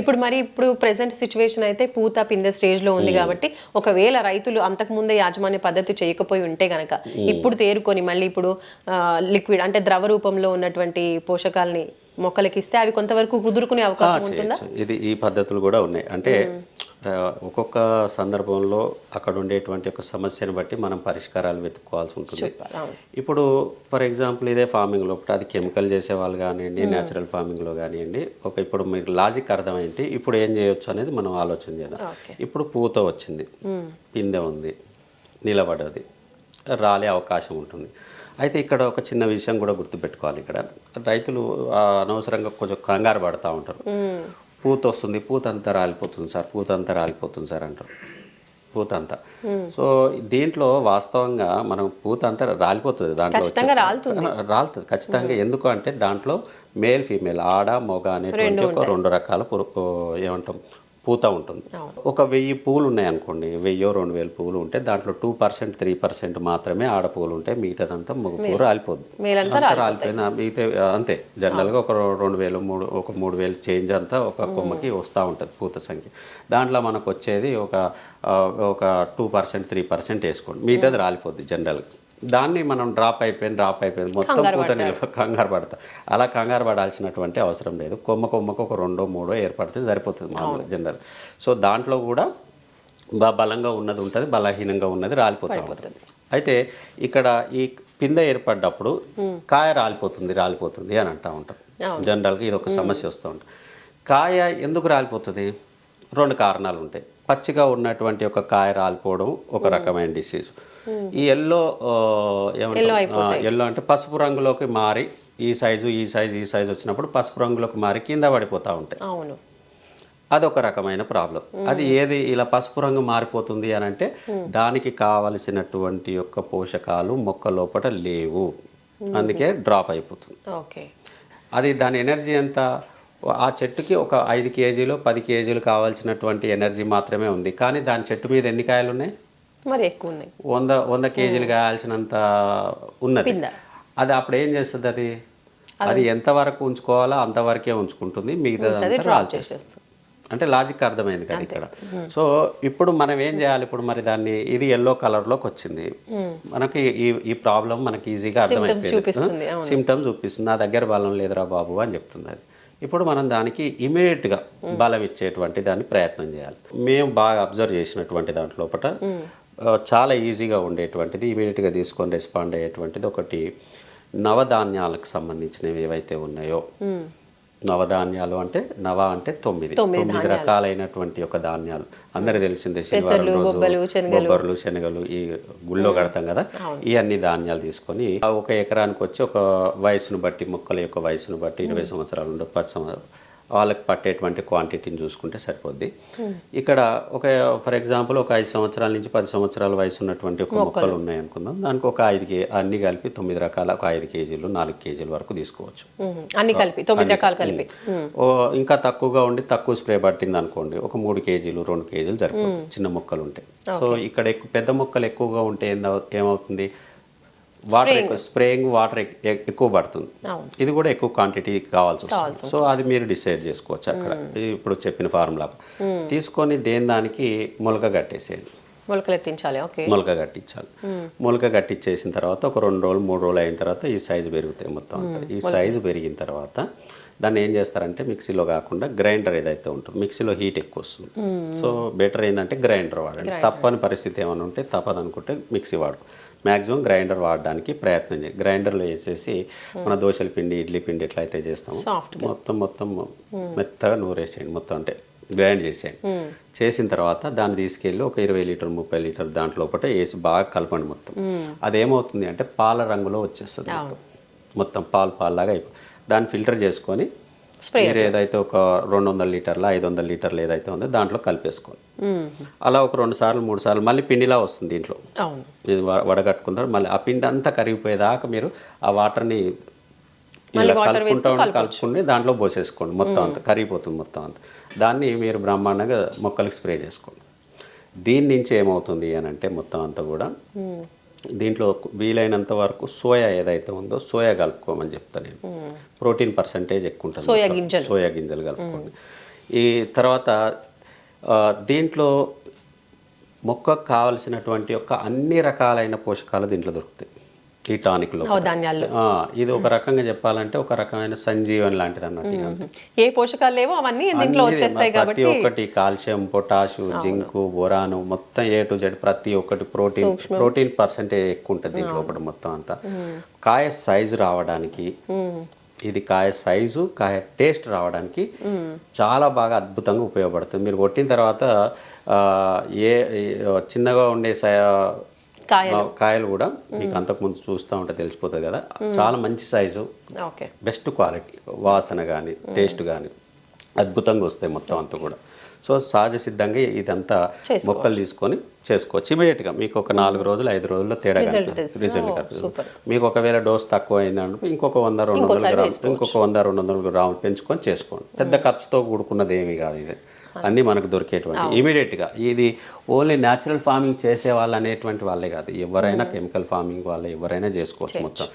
ఇప్పుడు మరి ఇప్పుడు ప్రెసెంట్ సిచ్యువేషన్ అయితే పూత పిందె స్టేజ్లో ఉంది కాబట్టి ఒకవేళ రైతులు అంతకు ముందే యాజమాన్య పద్ధతి చేయకపోయి ఉంటే గనక ఇప్పుడు తేరుకొని మళ్ళీ ఇప్పుడు లిక్విడ్ అంటే ద్రవ రూపంలో ఉన్నటువంటి పోషకాలని మొక్కలకి ఇస్తే అవి కొంతవరకు కుదురుకునే అవకాశం ఉంటుందా. ఇది ఈ పద్ధతులు కూడా ఉన్నాయి. అంటే ఒక్కొక్క సందర్భంలో అక్కడ ఉండేటువంటి ఒక సమస్యను బట్టి మనం పరిష్కారాలు వెతుక్కోవాల్సి ఉంటుంది. ఇప్పుడు ఫర్ ఎగ్జాంపుల్ ఇదే ఫార్మింగ్ లోపల అది కెమికల్ చేసే వాళ్ళు కానివ్వండి న్యాచురల్ ఫార్మింగ్లో కానివ్వండి ఒక ఇప్పుడు మీకు లాజిక్ అర్థమైంది ఇప్పుడు ఏం చేయొచ్చు అనేది మనం ఆలోచన చేద్దాం. ఇప్పుడు పూత వచ్చింది పిందె ఉంది నిలబడది రాలే అవకాశం ఉంటుంది. అయితే ఇక్కడ ఒక చిన్న విషయం కూడా గుర్తుపెట్టుకోవాలి ఇక్కడ. రైతులు అనవసరంగా కొంచెం కంగారు పడుతూ ఉంటారు. పూత వస్తుంది పూత అంతా రాలిపోతుంది సార్ పూత అంతా రాలిపోతుంది సార్ అంటారు. పూత అంతా సో దీంట్లో వాస్తవంగా మనం పూత అంతా రాలిపోతుంది దాంట్లో రాలుతుంది. ఖచ్చితంగా ఎందుకు అంటే దాంట్లో మేల్ ఫీమేల్ ఆడ మొగ అనేటువంటి ఒక రెండు రకాల పురు ఏమంటాం పూత ఉంటుంది. ఒక వెయ్యి పూలు ఉన్నాయి అనుకోండి వెయ్యో రెండు వేల పూలు ఉంటే దాంట్లో టూ పర్సెంట్ త్రీ పర్సెంట్ మాత్రమే ఆడ పూలు ఉంటాయి మిగతాదంతా మగ పూలు రాలిపోద్ది రాలిపోయిన మిగతా అంతే. జనరల్గా ఒక రెండు వేలు మూడు ఒక మూడు వేలు చేంజ్ అంతా ఒక కొమ్మకి వస్తూ ఉంటుంది పూత సంఖ్య. దాంట్లో మనకు వచ్చేది ఒక ఒక టూ పర్సెంట్ త్రీ పర్సెంట్ వేసుకోండి. మిగతాది రాలిపోద్ది జనరల్గా. దాన్ని మనం డ్రాప్ అయిపోయింది డ్రాప్ అయిపోయింది మొత్తం పూత నిలవ కంగారు పడతా అలా కంగారు పడాల్సినటువంటి అవసరం లేదు. కొమ్మ కొమ్మకు ఒక రెండో మూడో ఏర్పడితే సరిపోతుంది మామూలుగా జనరల్. సో దాంట్లో కూడా బ- బలంగా ఉన్నది ఉంటుంది బలహీనంగా ఉన్నది రాలిపోతూ ఉంటుంది. అయితే ఇక్కడ ఈ పిందె ఏర్పడ్డప్పుడు కాయ రాలిపోతుంది రాలిపోతుంది అని అంటూ ఉంటాం. జనరల్గా ఇది ఒక సమస్య వస్తూ ఉంటుంది. కాయ ఎందుకు రాలిపోతుంది? రెండు కారణాలు ఉంటాయి. పచ్చిగా ఉన్నటువంటి ఒక కాయ రాలిపోవడం ఒక రకమైన డిసీజ్. ఈ ఎల్లో ఎల్లో అంటే పసుపు రంగులోకి మారి ఈ సైజు ఈ సైజు ఈ సైజు వచ్చినప్పుడు పసుపు రంగులోకి మారి కింద పడిపోతూ ఉంటాయి. అవును. అదొక రకమైన ప్రాబ్లం అది ఏది? ఇలా పసుపు రంగు మారిపోతుంది అని అంటే దానికి కావలసినటువంటి యొక్క పోషకాలు మొక్క లోపల లేవు. అందుకే డ్రాప్ అయిపోతుంది. ఓకే. అది దాని ఎనర్జీ ఎంత? ఆ చెట్టుకి ఒక ఐదు కేజీలు పది కేజీలు కావాల్సినటువంటి ఎనర్జీ మాత్రమే ఉంది. కానీ దాని చెట్టు మీద ఎన్ని కాయలు ఉన్నాయి? మరి ఎక్కువ ఉన్నాయి. వంద వంద కేజీలు కావాల్సినంత ఉన్నది. అది అప్పుడు ఏం చేస్తుంది అది? అది ఎంతవరకు ఉంచుకోవాలో అంతవరకే ఉంచుకుంటుంది మిగతా అది డ్రాప్ చేసేస్తుంది. అంటే లాజిక్ అర్థమైంది కదా ఇక్కడ. సో ఇప్పుడు మనం ఏం చేయాలి? ఇప్పుడు మరి దాన్ని ఇది ఎల్లో కలర్లోకి వచ్చింది. మనకి ఈ ఈ ప్రాబ్లం మనకి ఈజీగా చూపిస్తుంది, అర్థమైపోయింది సిమ్టమ్స్ చూపిస్తుంది. నా దగ్గర బలం లేదురా బాబు అని చెప్తుంది అది ఇప్పుడు మనం దానికి ఇమీడియట్గా బలం ఇచ్చేటువంటి దాన్ని ప్రయత్నం చేయాలి. మేము బాగా అబ్జర్వ్ చేసినటువంటి దాంట్లో లోపల ఆ, చాలా ఈజీగా ఉండేటువంటిది ఇమీడియట్గా తీసుకొని రెస్పాండ్ అయ్యేటువంటిది ఒకటి నవధాన్యాలకు సంబంధించినవి ఏవైతే ఉన్నాయో. నవధాన్యాలు అంటే నవ అంటే తొమ్మిది. తొమ్మిది రకాలైనటువంటి ఒక ధాన్యాలు. అందరికి తెలిసిందే శనివారం బొబ్బర్లు శనగలు. ఈ గుళ్ళో కడతాం కదా. ఈ అన్ని ధాన్యాలు తీసుకొని ఒక ఎకరానికి వచ్చి ఒక వయసును బట్టి మొక్కల యొక్క వయసును బట్టి ఇరవై సంవత్సరాలు ఉండవు పది సంవత్సరాలు వాళ్ళకి పట్టేటువంటి క్వాంటిటీని చూసుకుంటే సరిపోద్ది. ఇక్కడ ఒక ఫర్ ఎగ్జాంపుల్ ఒక ఐదు సంవత్సరాల నుంచి పది సంవత్సరాల వయసు ఉన్నటువంటి ఒక మొక్కలు. ఉన్నాయి అనుకుందాం దానికి ఒక ఐదు కే అన్ని కలిపి తొమ్మిది రకాల ఒక ఐదు కేజీలు నాలుగు కేజీల వరకు తీసుకోవచ్చు. ఉమ్, అన్ని కలిపి తొమ్మిది రకాలు కలిపి. ఓ ఇంకా తక్కువగా ఉండి తక్కువ స్ప్రే పట్టింది అనుకోండి ఒక మూడు కేజీలు రెండు కేజీలు సరిపోతుంది చిన్న మొక్కలు ఉంటాయి సో ఇక్కడ పెద్ద మొక్కలు ఎక్కువగా ఉంటే ఏమవుతుంది? వాటర్ ఎక్కువ స్ప్రేయింగ్ వాటర్ ఎక్కువ పడుతుంది. ఇది కూడా ఎక్కువ క్వాంటిటీ కావాల్సి వస్తుంది. సో అది మీరు డిసైడ్ చేసుకోవచ్చు అక్కడ. ఇప్పుడు చెప్పిన ఫార్ములా తీసుకొని దేని దానికి? మొలక కట్టేసేయండి మొలకలు ఎత్తించాలి. ఓకే. మొలక కట్టించాలి మొలక కట్టించేసిన తర్వాత ఒక రెండు రోజులు మూడు రోజులు అయిన తర్వాత ఈ సైజు పెరుగుతాయి మొత్తం ఈ సైజు పెరిగిన తర్వాత దాన్ని ఏం చేస్తారంటే మిక్సీలో కాకుండా గ్రైండర్ ఏదైతే ఉంటుందో మిక్సీలో హీట్ ఎక్కువ వస్తుంది. సో బెటర్ ఏంటంటే గ్రైండర్ వాడండి. తప్పని పరిస్థితి ఏమైనా ఉంటే తప్పదు అనుకుంటే మిక్సీ వాడు. మ్యాక్సిమం గ్రైండర్ వాడడానికి ప్రయత్నం చేయండి గ్రైండర్లో వేసేసి మన దోశల పిండి ఇడ్లీ పిండి ఎట్లా అయితే చేస్తామో మొత్తం మొత్తం మెత్తగా నూరేసేయండి. మొత్తం అంటే గ్రైండ్ చేసేయండి. చేసిన తర్వాత దాన్ని తీసుకెళ్ళి ఒక ఇరవై లీటర్ ముప్పై లీటర్ దాంట్లో ఒకటి వేసి బాగా కలపండి మొత్తం. అదేమవుతుంది అంటే పాల రంగులో వచ్చేస్తుంది మొత్తం. మొత్తం పాలు పాలలాగా అయిపో దాన్ని ఫిల్టర్ చేసుకొని మీరు ఏదైతే ఒక రెండు వందల లీటర్ల ఐదు వందల లీటర్లు ఏదైతే ఉందో దాంట్లో కలిపేసుకోండి అలా ఒక రెండు సార్లు మూడు సార్లు మళ్ళీ పిండిలా వస్తుంది దీంట్లో. ఇది వడగట్టుకుంటారు. మళ్ళీ ఆ పిండి అంతా కరిగిపోయేదాకా మీరు ఆ వాటర్ని కలుపుకుంటూ ఉండి కలుపుకుండి దాంట్లో పోసేసుకోండి మొత్తం అంతా. కరిగిపోతుంది మొత్తం అంతా. దాన్ని మీరు బ్రహ్మాండంగా మొక్కలకు స్ప్రే చేసుకోండి. దీని నుంచి ఏమవుతుంది అని అంటే మొత్తం అంతా కూడా దీంట్లో వీలైనంత వరకు సోయా ఏదైతే ఉందో సోయా కలుపుకోమని చెప్తాను నేను. ప్రోటీన్ పర్సంటేజ్ ఎక్కువ ఉంటుంది సోయా. గింజలు. సోయా గింజలు కలుపుకోండి. ఈ తర్వాత దీంట్లో మొక్కకు కావలసినటువంటి యొక్క అన్ని రకాలైన పోషకాలు దీంట్లో దొరుకుతాయి. ఈ టానిక్లో ఇది ఒక రకంగా చెప్పాలంటే ఒక రకమైన సంజీవన్ లాంటిది అన్నట్టు అంతే. ఏ పోషకాలు లేవో అవన్నీ దీంట్లో వచ్చేస్తాయి ప్రతి కాబట్టి ఒక్కటి కాల్షియం పొటాషు జింకు బొరాను మొత్తం ఏ టు జెడ్ ప్రతి ఒక్కటి ప్రోటీన్ ప్రోటీన్ పర్సెంటేజ్ ఎక్కువ ఉంటుంది దీంట్లో ఒకటి మొత్తం అంతా. కాయ సైజు రావడానికి ఇది కాయ సైజు కాయ టేస్ట్ రావడానికి చాలా బాగా అద్భుతంగా ఉపయోగపడుతుంది. మీరు కొట్టిన తర్వాత ఏ చిన్నగా ఉండే కాయలు. కూడా మీకు అంతకుముందు చూస్తూ ఉంటే తెలిసిపోతుంది కదా. చాలా మంచి సైజు. Best quality. వాసన కానీ టేస్ట్ కానీ అద్భుతంగా వస్తాయి మొత్తం అంతా కూడా. సో సహజ సిద్ధంగా ఇదంతా మొక్కలు తీసుకొని చేసుకోవచ్చు. ఇమీడియట్గా మీకు ఒక నాలుగు రోజులు ఐదు రోజుల్లో తేడా. రిజల్ట్. మీకు ఒకవేళ డోస్ తక్కువ అయిందనుకో ఇంకొక వంద రెండు వందల గ్రాములు ఇంకొక వంద రెండు వందల గ్రాములు పెంచుకొని చేసుకోండి. పెద్ద ఖర్చుతో కూడుకున్నది ఏమీ కాదు ఇది. అన్నీ మనకు దొరికేటువంటి ఇమీడియట్గా ఇది ఓన్లీ న్యాచురల్ ఫార్మింగ్ చేసే వాళ్ళు అనేటువంటి వాళ్ళే కాదు. ఎవరైనా కెమికల్ ఫార్మింగ్ వాళ్ళు ఎవరైనా చేసుకోవచ్చు మొత్తం.